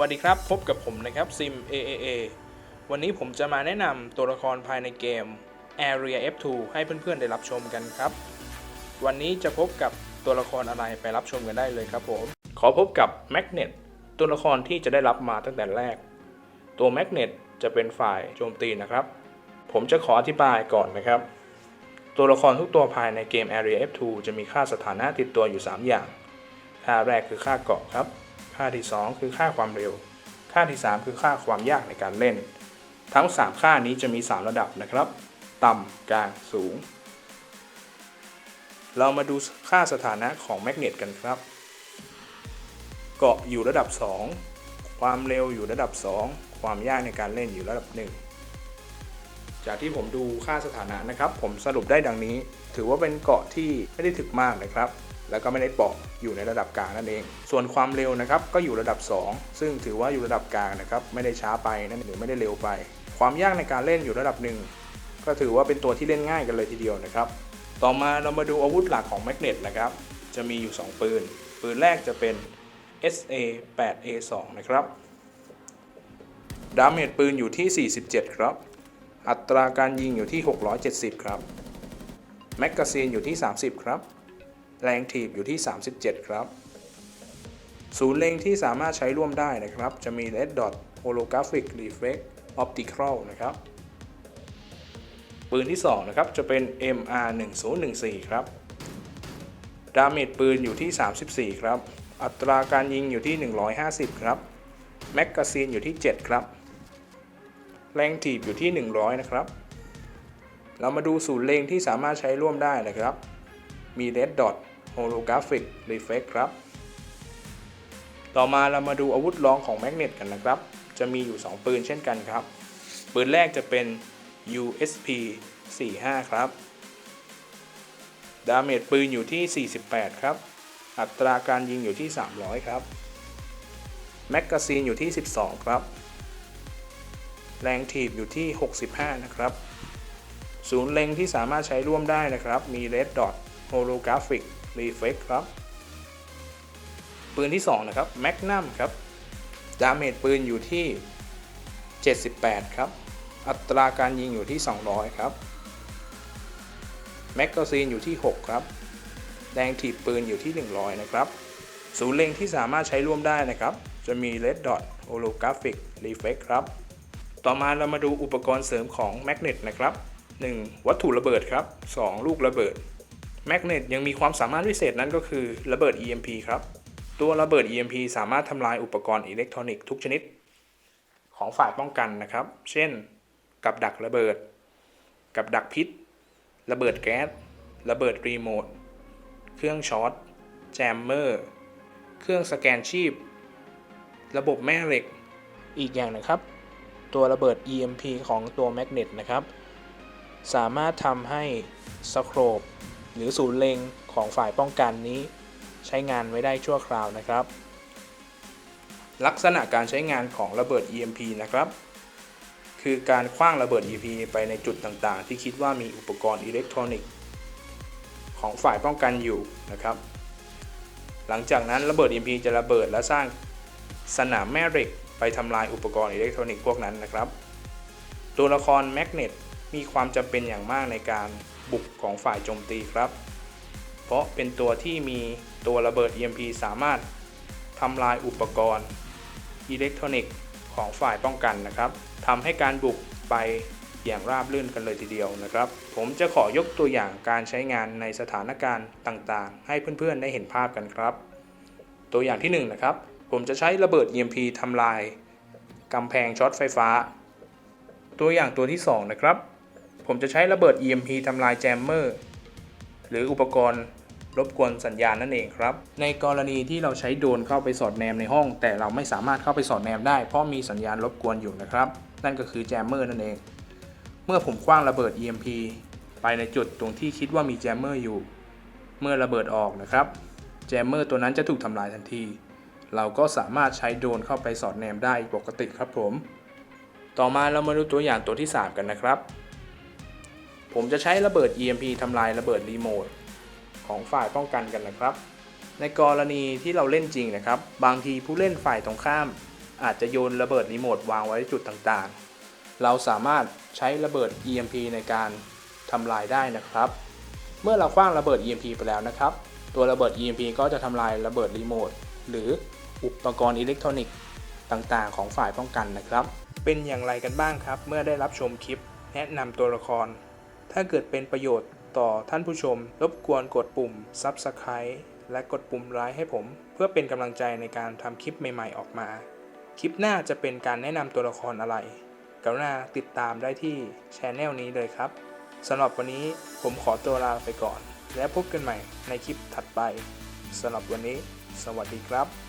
วัสดีครับ พบกับผมนะครับซิม AAA วันนี้ผมจะมาแนะนำตัวละครภายในเกม Area F2 ให้เพื่อนๆได้รับชมกันครับ วันนี้จะพบกับตัวละครอะไรไปรับชมกันได้เลยครับผม ขอพบกับ Magnet ตัวละครที่จะได้รับมาตั้งแต่แรก ตัว Magnet จะเป็นฝ่ายโจมตีนะครับ ผมจะขออธิบายก่อนนะครับ ตัวละครทุกตัวภายในเกม Area F2 จะมีค่าสถานะติดตัวอยู่ 3 อย่าง ค่าแรกคือค่าเกาะครับ ค่าที่ 2 คือค่าความเร็ว ค่าที่ 3 คือค่าความยากในการเล่น ทั้ง 3 ค่านี้จะมี 3 ระดับนะครับ ต่ำกลางสูง เรามาดูค่าสถานะของแมกเนตกันครับ เกาะอยู่ระดับ 2 ความเร็วอยู่ระดับ 2 ความยากในการเล่นอยู่ระดับ 1จากที่ผมดูค่าสถานะนะครับ ผมสรุปได้ดังนี้ ถือว่าเป็นเกาะที่ไม่ได้ถึกมากนะครับ แล้วก็ไม่ได้เปราะอยู่ในระดับกลางนั่นเอง ส่วนความเร็วนะครับก็อยู่ระดับ 2 ซึ่งถือว่าอยู่ระดับกลางนะครับไม่ได้ช้าไปนั่นหรือไม่ได้เร็วไป ความยากในการเล่นอยู่ระดับหนึ่งก็ถือว่าเป็นตัวที่เล่นง่ายกันเลยทีเดียวนะครับ ต่อมาเรามาดูอาวุธหลักของแมกเนตนะครับจะมีอยู่ 2 ปืน ปืนแรกจะเป็น SA 8 A 2 นะครับดาเมจปืนอยู่ที่ 47 ครับ อัตราการยิงอยู่ที่ 670 ครับ แมกกาซีนอยู่ที่ 30 ครับ แรงถีบอยู่ที่ 37 ครับ ศูนย์เล็งที่สามารถใช้ร่วมได้นะครับ จะมี Red Dot Holographic Reflex Optical นะครับ ปืนที่ 2 นะครับ จะเป็น MR 1014ครับ ดาเมจปืนอยู่ที่ 34 ครับ อัตราการยิงอยู่ที่ 150 ครับ แมกกาซีนอยู่ที่ 7 ครับ แรงถีบอยู่ที่ 100 นะครับ เรามาดูศูนย์เล็งที่สามารถใช้ร่วมได้นะครับ มี Red Dot Holographic Reflex ครับ ต่อมาเรามาดูอาวุธรองของ Magnet กันนะครับ จะมีอยู่ 2 ปืนเช่นกันครับ ปืนแรกจะเป็น USP 45 ครับ ดาเมจปืนอยู่ที่ 48 ครับ อัตราการยิงอยู่ที่ 300 ครับ แมกกาซีนอยู่ที่ 12 ครับ แรงถีบอยู่ที่ 65 นะครับ ศูนย์เล็งที่สามารถใช้ร่วมได้นะครับ มี Red Dot Holographic Reflex ครับ ปืนที่ 2 นะครับ Magnum ครับ ดาเมจปืนอยู่ที่ 78 ครับ อัตราการยิงอยู่ที่ 200 ครับ แมกกาซีนอยู่ที่ 6 ครับแรงถีบปืนอยู่ที่ 100 นะครับ ศูนย์เล็งที่สามารถใช้ร่วมได้นะครับ จะมี Red Dot Holographic Reflex ครับ ต่อมาเรามาดูอุปกรณ์เสริมของ Magnet นะครับ 1. วัตถุระเบิดครับ 2. ลูกระเบิด แมกเนตยังมีความสามารถพิเศษนั้นก็คือระเบิด EMP ครับ ตัวระเบิด EMP สามารถทำลายอุปกรณ์อิเล็กทรอนิกส์ทุกชนิด ของฝ่ายป้องกันนะครับ เช่น กับดักระเบิด กับดักพิษ ระเบิดแก๊ส ระเบิดรีโมท เครื่องช็อต แจมเมอร์ เครื่องสแกนชีพ ระบบแม่เหล็ก อีกอย่างนะครับ ตัวระเบิด EMP ของตัวแมกเนตนะครับ สามารถทำให้สโครบ หรือศูนย์เล็งของฝ่ายป้องกันนี้ ใช้งานไว้ได้ชั่วคราวนะครับ ลักษณะการใช้งานของระเบิด EMP นะครับ คือการคว้างระเบิด EMP ไปในจุดต่างๆ ที่คิดว่ามีอุปกรณ์อิเล็กทรอนิกส์ของฝ่ายป้องกันอยู่นะครับ หลังจากนั้นระเบิด EMP จะระเบิดและสร้างสนามแม่เหล็กไปทำลายอุปกรณ์อิเล็กทรอนิกส์พวกนั้นนะครับ ตัวละครแมกเนตมีความจำเป็นอย่างมากในการ บุกของฝ่ายโจมตีครับ เพราะเป็นตัวที่มีตัวระเบิด EMP สามารถทำลายอุปกรณ์อิเล็กทรอนิกส์ของฝ่ายป้องกันนะครับทำให้การบุกไปอย่างราบรื่นกันเลยทีเดียวนะครับ ผมจะขอยกตัวอย่างการใช้งานในสถานการณ์ต่างๆ ให้เพื่อนๆได้เห็นภาพกันครับ ตัวอย่างที่1นงนะครับ ผมจะใช้ระเบิด EMP ทำลายกำแพงช็อตไฟฟ้า ตัวอย่างตัวที่ 2 นะครับ ผมจะใช้ระเบิด EMP ทำลายแจมเมอร์ หรืออุปกรณ์รบกวนสัญญาณนั่นเองครับ ในกรณีที่เราใช้โดรนเข้าไปสอดแนมในห้อง แต่เราไม่สามารถเข้าไปสอดแนมได้เพราะมีสัญญาณรบกวนอยู่นะครับ นั่นก็คือแจมเมอร์นั่นเอง เมื่อผมคว้างระเบิด EMP ไปในจุดตรงที่คิดว่ามีแจมเมอร์อยู่ เมื่อระเบิดออกนะครับ แจมเมอร์ตัวนั้นจะถูกทำลายทันที เราก็สามารถใช้โดรนเข้าไปสอดแนมได้ปกติครับผม ต่อมาเรามาดูตัวอย่างตัวที่ 3 กันนะครับ ผมจะใช้ระเบิด EMP ทำลายระเบิดรีโมทของฝ่ายป้องกันกันนะครับ ในกรณีที่เราเล่นจริงนะครับ บางทีผู้เล่นฝ่ายตรงข้าม อาจจะโยนระเบิดรีโมทวางไว้จุดต่างๆ เราสามารถใช้ระเบิด EMP ในการทำลายได้นะครับ เมื่อเราคว้างระเบิด EMP ไปแล้วนะครับ ตัวระเบิด EMP ก็จะทำลายระเบิดรีโมทหรืออุปกรณ์อิเล็กทรอนิกส์ต่างๆ ของฝ่ายป้องกันนะครับ เป็นอย่างไรกันบ้างครับ เมื่อได้รับชมคลิป แนะนำตัวละคร ถ้าเกิดเป็นประโยชน์ต่อท่านผู้ชม รบกวนกดปุ่ม Subscribe และกดปุ่มไลค์ให้ผม เพื่อเป็นกำลังใจในการทำคลิปใหม่ๆออกมา คลิปหน้าจะเป็นการแนะนำตัวละครอะไร กรุณาติดตามได้ที่ช anel นี้เลยครับสำหรับวันนี้ผมขอตัวลาไปก่อน และพบกันใหม่ในคลิปถัดไปสำหรับวันนี้ สวัสดีครับ